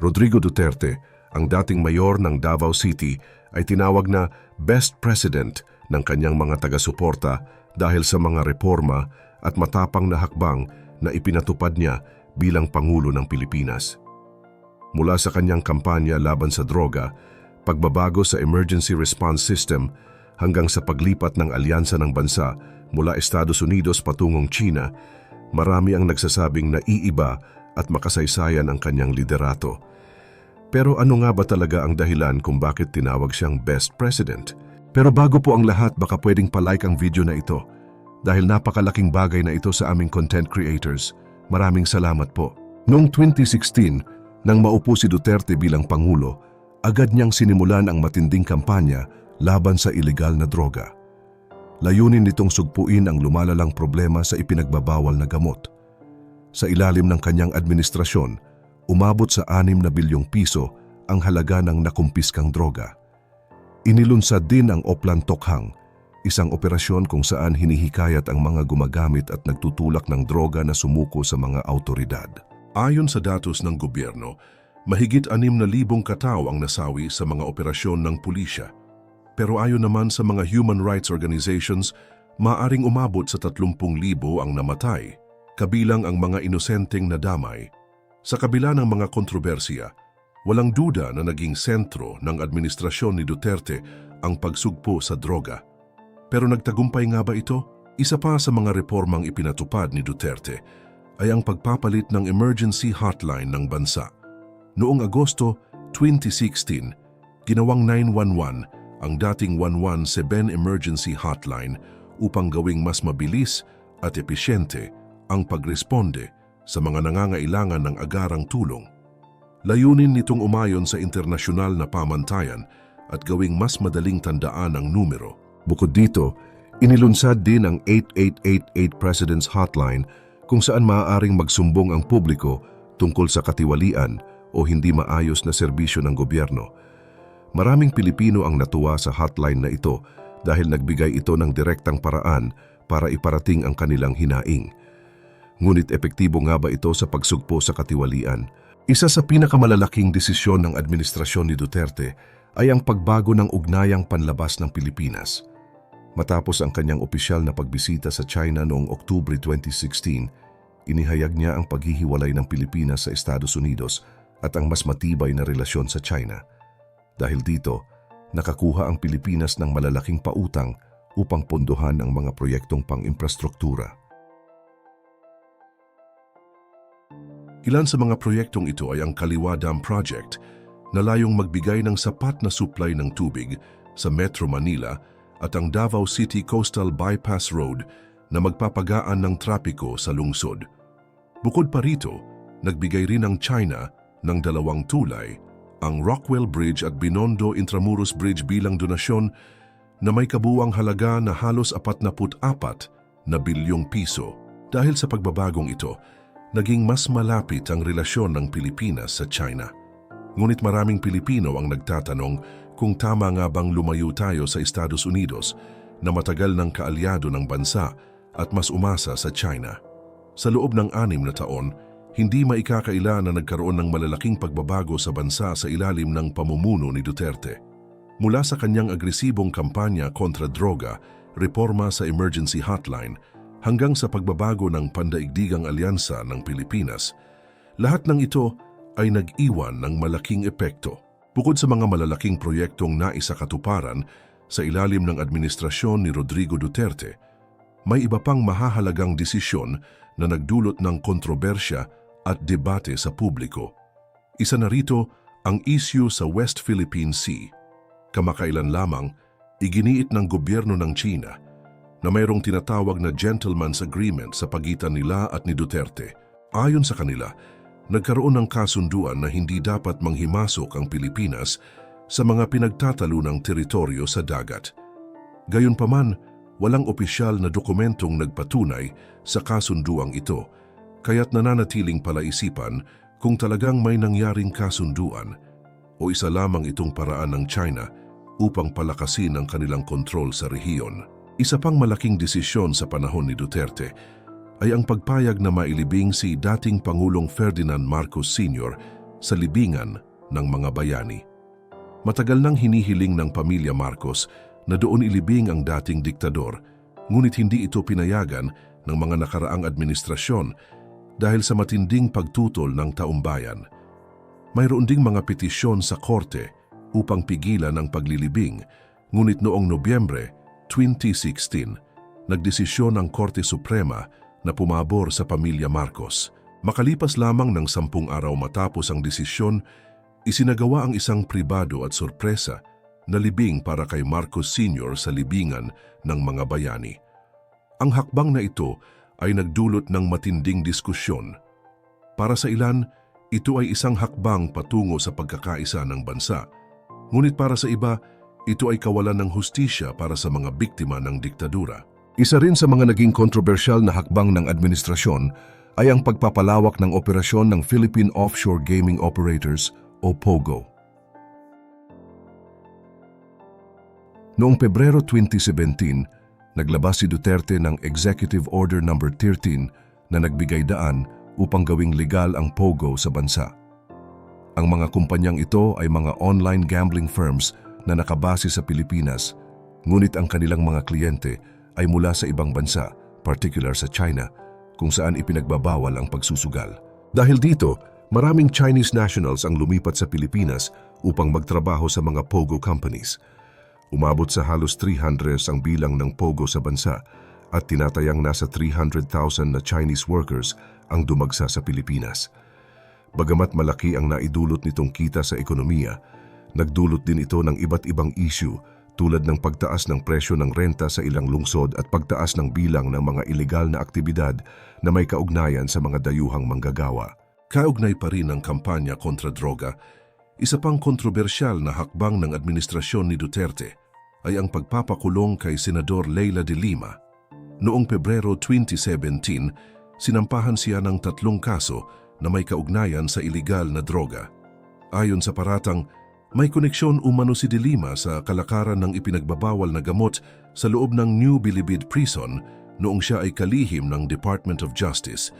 Rodrigo Duterte, ang dating mayor ng Davao City, ay tinawag na best president ng kanyang mga taga-suporta dahil sa mga reforma at matapang na hakbang na ipinatupad niya bilang Pangulo ng Pilipinas. Mula sa kanyang kampanya laban sa droga, pagbabago sa emergency response system hanggang sa paglipat ng alyansa ng bansa mula Estados Unidos patungong China, marami ang nagsasabing naiiba at makasaysayan ang kanyang liderato. Pero ano nga ba talaga ang dahilan kung bakit tinawag siyang best president? Pero bago po ang lahat, baka pwedeng palike ang video na ito. Dahil napakalaking bagay na ito sa aming content creators. Maraming salamat po. Noong 2016, nang maupo si Duterte bilang Pangulo, agad niyang sinimulan ang matinding kampanya laban sa ilegal na droga. Layunin nitong sugpuin ang lumalalang problema sa ipinagbabawal na gamot. Sa ilalim ng kanyang administrasyon, umabot sa 6 na bilyong piso ang halaga ng nakumpiskang droga. Inilunsad din ang Oplan Tokhang, isang operasyon kung saan hinihikayat ang mga gumagamit at nagtutulak ng droga na sumuko sa mga autoridad. Ayon sa datos ng gobyerno, mahigit 6,000 katao ang nasawi sa mga operasyon ng pulisya. Pero ayon naman sa mga human rights organizations, maaring umabot sa 30,000 ang namatay, kabilang ang mga inosenteng nadamay. Sa kabila ng mga kontrobersiya, walang duda na naging sentro ng administrasyon ni Duterte ang pagsugpo sa droga. Pero nagtagumpay nga ba ito? Isa pa sa mga reformang ipinatupad ni Duterte ay ang pagpapalit ng emergency hotline ng bansa. Noong Agosto 2016, ginawang 911 ang dating 117 emergency hotline upang gawing mas mabilis at episyente ang pagresponde sa mga nangangailangan ng agarang tulong. Layunin nitong umayon sa internasyonal na pamantayan at gawing mas madaling tandaan ang numero. Bukod dito, inilunsad din ang 8888 President's Hotline kung saan maaaring magsumbong ang publiko tungkol sa katiwalian o hindi maayos na serbisyo ng gobyerno. Maraming Pilipino ang natuwa sa hotline na ito dahil nagbigay ito ng direktang paraan para iparating ang kanilang hinaing. Ngunit epektibo nga ba ito sa pagsugpo sa katiwalian? Isa sa pinakamalalaking desisyon ng administrasyon ni Duterte ay ang pagbago ng ugnayang panlabas ng Pilipinas. Matapos ang kanyang opisyal na pagbisita sa China noong Oktubre 2016, inihayag niya ang paghihiwalay ng Pilipinas sa Estados Unidos at ang mas matibay na relasyon sa China. Dahil dito, nakakuha ang Pilipinas ng malalaking pautang upang pondohan ang mga proyektong pang-infrastruktura. Ilan sa mga proyektong ito ay ang Kaliwa Dam Project na layong magbigay ng sapat na supply ng tubig sa Metro Manila at ang Davao City Coastal Bypass Road na magpapagaan ng trapiko sa lungsod. Bukod pa rito, nagbigay rin ang China ng dalawang tulay, ang Rockwell Bridge at Binondo Intramuros Bridge bilang donasyon na may kabuwang halaga na halos 44 na bilyong piso. Dahil sa pagbabagong ito, naging mas malapit ang relasyon ng Pilipinas sa China. Ngunit maraming Pilipino ang nagtatanong kung tama nga bang lumayo tayo sa Estados Unidos na matagal ng kaalyado ng bansa at mas umasa sa China. Sa loob ng anim na taon, hindi maikakaila na nagkaroon ng malalaking pagbabago sa bansa sa ilalim ng pamumuno ni Duterte. Mula sa kanyang agresibong kampanya kontra droga, reforma sa emergency hotline, hanggang sa pagbabago ng pandaigdigang alyansa ng Pilipinas, lahat ng ito ay nag-iwan ng malaking epekto. Bukod sa mga malalaking proyektong naisakatuparan sa ilalim ng administrasyon ni Rodrigo Duterte, may iba pang mahahalagang desisyon na nagdulot ng kontrobersya at debate sa publiko. Isa na rito ang issue sa West Philippine Sea. Kamakailan lamang, iginiit ng gobyerno ng China na mayroong tinatawag na gentleman's agreement sa pagitan nila at ni Duterte. Ayon sa kanila, nagkaroon ng kasunduan na hindi dapat manghimasok ang Pilipinas sa mga pinagtatalo ng teritoryo sa dagat. Gayunpaman, walang opisyal na dokumentong nagpatunay sa kasunduang ito, kaya't nananatiling palaisipan kung talagang may nangyaring kasunduan o isa lamang itong paraan ng China upang palakasin ang kanilang kontrol sa rehiyon. Isa pang malaking desisyon sa panahon ni Duterte ay ang pagpayag na mailibing si dating Pangulong Ferdinand Marcos Sr. sa libingan ng mga bayani. Matagal nang hinihiling ng pamilya Marcos na doon ilibing ang dating diktador, ngunit hindi ito pinayagan ng mga nakaraang administrasyon dahil sa matinding pagtutol ng taumbayan. Mayroon ding mga petisyon sa korte upang pigilan ang paglilibing, ngunit noong Nobyembre 2016, nagdesisyon ang Korte Suprema na pumabor sa pamilya Marcos. Makalipas lamang ng sampung araw matapos ang desisyon, isinagawa ang isang pribado at sorpresa na libing para kay Marcos Sr. sa libingan ng mga bayani. Ang hakbang na ito ay nagdulot ng matinding diskusyon. Para sa ilan, ito ay isang hakbang patungo sa pagkakaisa ng bansa. Ngunit para sa iba, ito ay kawalan ng hustisya para sa mga biktima ng diktadura. Isa rin sa mga naging kontrobersyal na hakbang ng administrasyon ay ang pagpapalawak ng operasyon ng Philippine Offshore Gaming Operators o POGO. Noong Pebrero 2017, naglabas si Duterte ng Executive Order No. 13 na nagbigay daan upang gawing legal ang POGO sa bansa. Ang mga kumpanyang ito ay mga online gambling firms na nakabase sa Pilipinas, ngunit ang kanilang mga kliyente ay mula sa ibang bansa, particular sa China, kung saan ipinagbabawal ang pagsusugal. Dahil dito, maraming Chinese nationals ang lumipat sa Pilipinas upang magtrabaho sa mga POGO companies. Umabot sa halos 300 ang bilang ng POGO sa bansa at tinatayang nasa 300,000 na Chinese workers ang dumagsa sa Pilipinas. Bagamat malaki ang naidulot nitong kita sa ekonomiya, nagdulot din ito ng iba't ibang issue tulad ng pagtaas ng presyo ng renta sa ilang lungsod at pagtaas ng bilang ng mga ilegal na aktibidad na may kaugnayan sa mga dayuhang manggagawa. Kaugnay pa rin ang kampanya kontra droga, isa pang kontrobersyal na hakbang ng administrasyon ni Duterte ay ang pagpapakulong kay Senador Leila de Lima. Noong Pebrero 2017, sinampahan siya ng tatlong kaso na may kaugnayan sa ilegal na droga. Ayon sa paratang, may koneksyon umano si De Lima sa kalakaran ng ipinagbabawal na gamot sa loob ng New Bilibid Prison noong siya ay kalihim ng Department of Justice.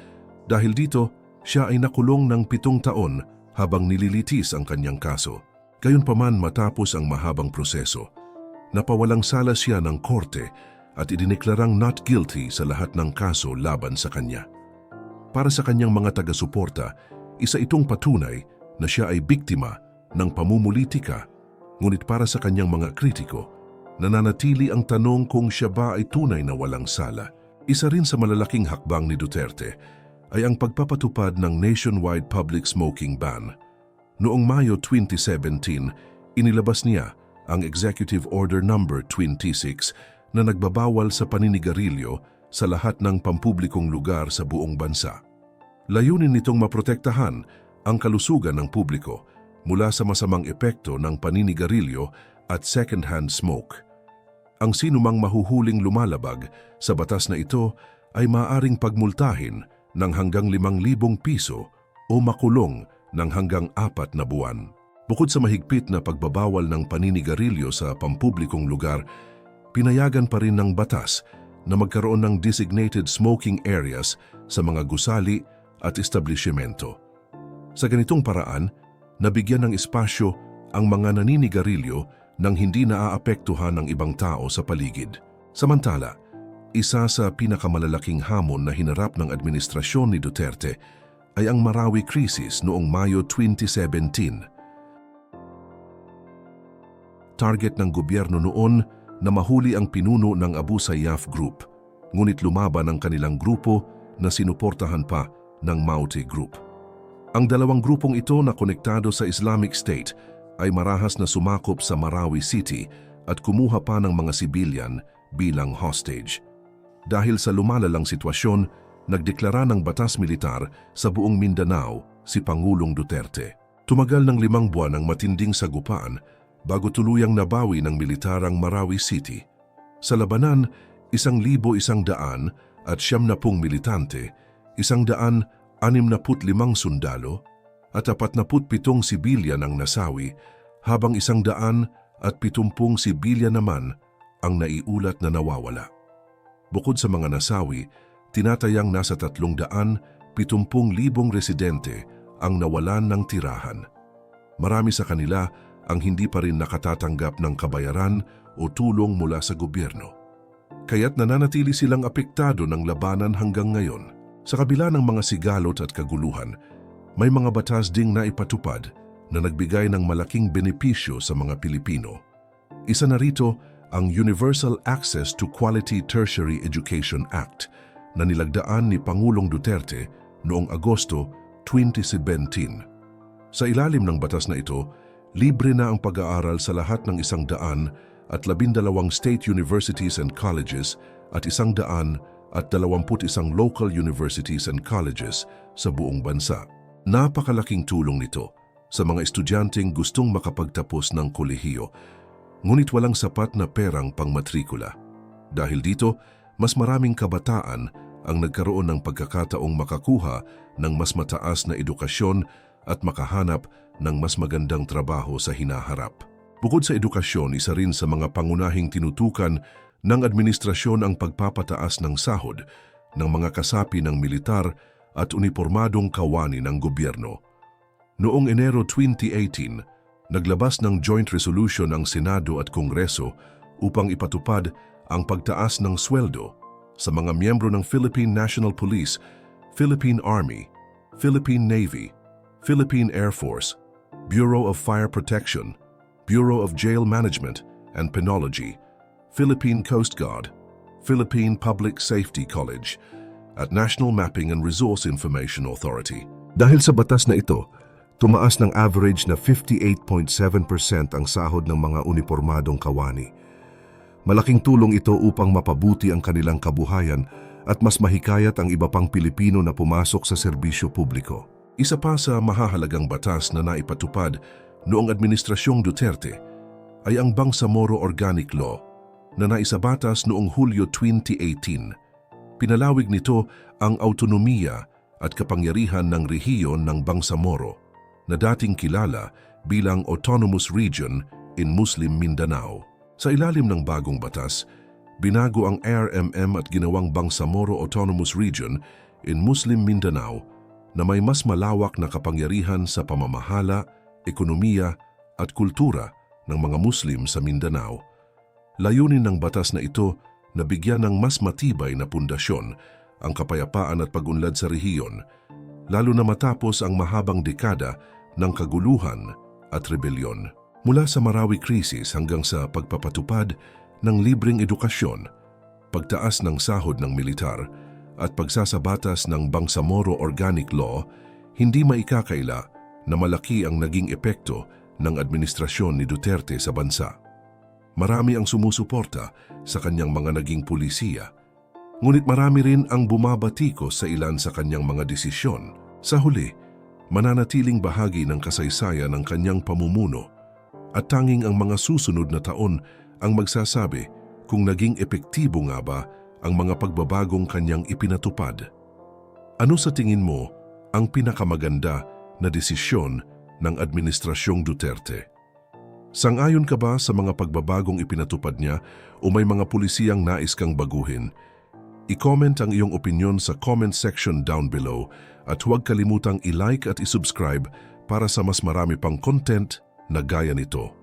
Dahil dito, siya ay nakulong ng pitong taon habang nililitis ang kanyang kaso. Gayunpaman matapos ang mahabang proseso, napawalang sala siya ng korte at idineklarang not guilty sa lahat ng kaso laban sa kanya. Para sa kanyang mga taga-suporta, isa itong patunay na siya ay biktima ng pamumulitika, ngunit para sa kanyang mga kritiko, nananatili ang tanong kung siya ba ay tunay na walang sala. Isa rin sa malalaking hakbang ni Duterte ay ang pagpapatupad ng nationwide public smoking ban. Noong Mayo 2017, inilabas niya ang Executive Order No. 26 na nagbabawal sa paninigarilyo sa lahat ng pampublikong lugar sa buong bansa. Layunin nitong maprotektahan ang kalusugan ng publiko mula sa masamang epekto ng paninigarilyo at second-hand smoke. Ang sinumang mahuhuling lumalabag sa batas na ito ay maaring pagmultahin ng hanggang 5,000 piso o makulong ng hanggang apat na buwan. Bukod sa mahigpit na pagbabawal ng paninigarilyo sa pampublikong lugar, pinayagan pa rin ng batas na magkaroon ng designated smoking areas sa mga gusali at establishmento. Sa ganitong paraan, nabigyan ng espasyo ang mga naninigarilyo nang hindi naaapektuhan ng ibang tao sa paligid. Samantala, isa sa pinakamalalaking hamon na hinarap ng administrasyon ni Duterte ay ang Marawi crisis noong Mayo 2017. Target ng gobyerno noon na mahuli ang pinuno ng Abu Sayyaf Group, ngunit lumaban ang kanilang grupo na sinuportahan pa ng Mauti Group. Ang dalawang grupong ito na konektado sa Islamic State ay marahas na sumakop sa Marawi City at kumuha pa ng mga sibilyan bilang hostage. Dahil sa lumalalang sitwasyon, nagdeklara ng batas militar sa buong Mindanao si Pangulong Duterte. Tumagal ng limang buwan ang matinding sagupaan bago tuluyang nabawi ng militar ang Marawi City. Sa labanan, isang libo isang daan at siyam na pung militante, isang daan anim na put limang sundalo at apat na put pitong sibilyan ang nasawi habang isang daan at pitumpung sibilyan naman ang naiulat na nawawala. Bukod sa mga nasawi, tinatayang nasa tatlong daan, pitumpung libong residente ang nawalan ng tirahan. Marami sa kanila ang hindi pa rin nakatatanggap ng kabayaran o tulong mula sa gobyerno. Kaya't nananatili silang apektado ng labanan hanggang ngayon. Sa kabila ng mga sigalot at kaguluhan, may mga batas ding naipatupad na nagbigay ng malaking benepisyo sa mga Pilipino. Isa na rito ang Universal Access to Quality Tertiary Education Act na nilagdaan ni Pangulong Duterte noong Agosto 2017. Sa ilalim ng batas na ito, libre na ang pag-aaral sa lahat ng isang daan at labindalawang state universities and colleges at isang daan at dalawamput isang local universities and colleges sa buong bansa. Napakalaking tulong nito sa mga estudyanteng gustong makapagtapos ng kolehiyo, ngunit walang sapat na perang pangmatrikula. Dahil dito, mas maraming kabataan ang nagkaroon ng pagkakataong makakuha ng mas mataas na edukasyon at makahanap ng mas magandang trabaho sa hinaharap. Bukod sa edukasyon, isa rin sa mga pangunahing tinutukan ng administrasyon ang pagpapataas ng sahod ng mga kasapi ng militar at uniformadong kawani ng gobyerno. Noong Enero 2018, naglabas ng joint resolution ang Senado at Kongreso upang ipatupad ang pagtaas ng sweldo sa mga miyembro ng Philippine National Police, Philippine Army, Philippine Navy, Philippine Air Force, Bureau of Fire Protection, Bureau of Jail Management and Penology, Philippine Coast Guard, Philippine Public Safety College, at National Mapping and Resource Information Authority. Dahil sa batas na ito, tumaas ng average na 58.7% ang sahod ng mga uniformadong kawani. Malaking tulong ito upang mapabuti ang kanilang kabuhayan at mas mahikayat ang iba pang Pilipino na pumasok sa serbisyo publiko. Isa pa sa mahahalagang batas na naipatupad noong Administrasyong Duterte ay ang Bangsamoro Organic Law na naisabatas noong Hulyo 2018. Pinalawig nito ang autonomiya at kapangyarihan ng rehiyon ng Bangsamoro na dating kilala bilang Autonomous Region in Muslim Mindanao. Sa ilalim ng bagong batas, binago ang RMM at ginawang Bangsamoro Autonomous Region in Muslim Mindanao na may mas malawak na kapangyarihan sa pamamahala, ekonomiya at kultura ng mga Muslim sa Mindanao. Layunin ng batas na ito na bigyan ng mas matibay na pundasyon ang kapayapaan at pagunlad sa rehiyon, lalo na matapos ang mahabang dekada ng kaguluhan at rebelyon. Mula sa Marawi Crisis hanggang sa pagpapatupad ng libreng edukasyon, pagtaas ng sahod ng militar at pagsasabatas ng Bangsamoro Organic Law, hindi maikakaila na malaki ang naging epekto ng administrasyon ni Duterte sa bansa. Marami ang sumusuporta sa kanyang mga naging pulisiya, ngunit marami rin ang bumabatikos sa ilan sa kanyang mga desisyon. Sa huli, mananatiling bahagi ng kasaysayan ng kanyang pamumuno at tanging ang mga susunod na taon ang magsasabi kung naging epektibo nga ba ang mga pagbabagong kanyang ipinatupad. Ano sa tingin mo ang pinakamaganda na desisyon ng Administrasyong Duterte? Sangayon ka ba sa mga pagbabagong ipinatupad niya o may mga pulisiyang nais kang baguhin? I-comment ang iyong opinion sa comment section down below at huwag kalimutang i-like at i-subscribe para sa mas marami pang content na gaya nito.